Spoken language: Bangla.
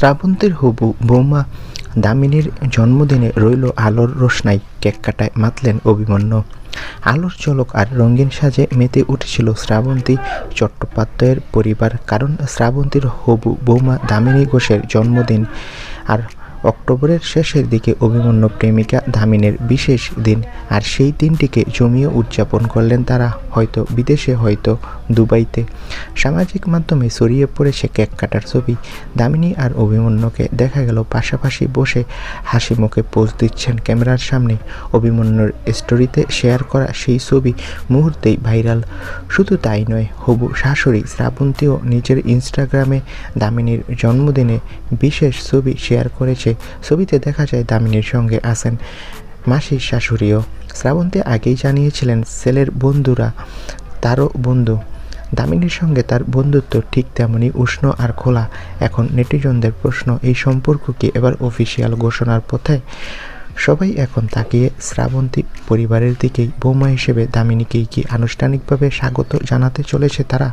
শ্রাবন্তীর হবু বৌমা দামিনীর জন্মদিনে রইল আলোর রোশনাই কেক কাটায় মাতলেন অভিমন্য। আলোর চলক আর রঙিন সাজে মেতে উঠেছিল শ্রাবন্তী চট্টোপাধ্যায়ের পরিবার। কারণ শ্রাবন্তীর হবু বৌমা দামিনী ঘোষের জন্মদিন আর অক্টোবরের শেষের দিকে অভিমন্যু প্রেমিকা দামিনের বিশেষ দিন, আর সেই দিনটিকে জমিয়ে উদযাপন করলেন তারা, হয়তো বিদেশে, হয়তো দুবাইতে। সামাজিক মাধ্যমে ছড়িয়ে পড়েছে কেক কাটার ছবি। দামিনী আর অভিমন্যুকে দেখা গেল পাশাপাশি বসে হাসি মুখে পোজ দিচ্ছেন ক্যামেরার সামনে। অভিমন্যুর স্টোরিতে শেয়ার করা সেই ছবি মুহূর্তেই ভাইরাল। শুধু তাই নয়, হবু শাশুড়ি শ্রাবন্তীও নিজের ইনস্টাগ্রামে দামিনীর জন্মদিনে বিশেষ ছবি শেয়ার করেছে। ছবিতে দেখা যায় দামিনীর সঙ্গে আছেন মাসির শাশুড়িও। শ্রাবন্তী আগেই জানিয়েছিলেন ছেলের বন্ধুরা, তারও বন্ধু। দামিনীর সঙ্গে তার বন্ধুত্ব ঠিক তেমনই উষ্ণ আর খোলা। এখন নেটিজনদের প্রশ্ন, এই সম্পর্ক কি এবার অফিসিয়াল ঘোষণার পথে? সবাই এখন তাকিয়ে শ্রাবন্তী পরিবারের দিকেই বৌমা হিসেবে দামিনীকেই কি আনুষ্ঠানিকভাবে স্বাগত জানাতে চলেছে তারা?